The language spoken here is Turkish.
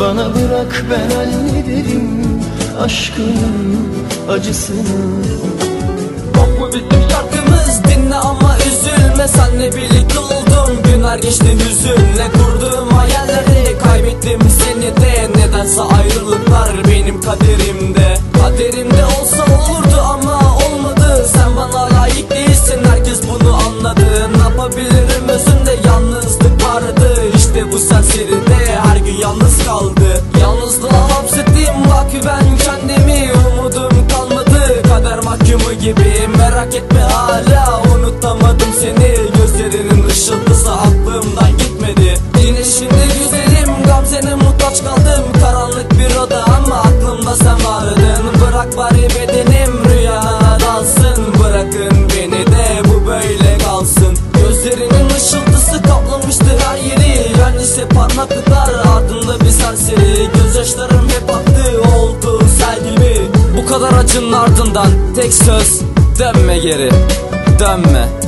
Bana bırak ben hallederim aşkının acısını. Bok mu bittim şarkımız dinle ama üzülme. Senle birlikte oldum günler geçti hüzünle Kurduğum hayalleri kaybettim seni de. Nedense ayrılıklar benim kaderimde. Kaderimde olsa olurdu ama olmadı. Sen bana layık değilsin herkes bunu anladı. Ne yapabilirim kaldı. Yalnızlığa hapsettim bak ben kendimi. Umudum kalmadı kader mahkumu gibi. Merak etme hala unutamadım seni. Gözlerinin ışıltısı aklımdan gitmedi. Yine şimdi güzelim Gamze'ne muhtaç kaldım. Karanlık bir oda ama aklımda sen vardın. Bırak bari bedenim rüyana dalsın. Bırakın beni de bu böyle kalsın. Gözlerinin ışıltısı kaplamıştı her yeri İse parmaklıklar ardında bir serseri. Gözyaşlarım hep aktı oldu sel gibi Bu kadar acının ardından tek söz Dönme geri dönme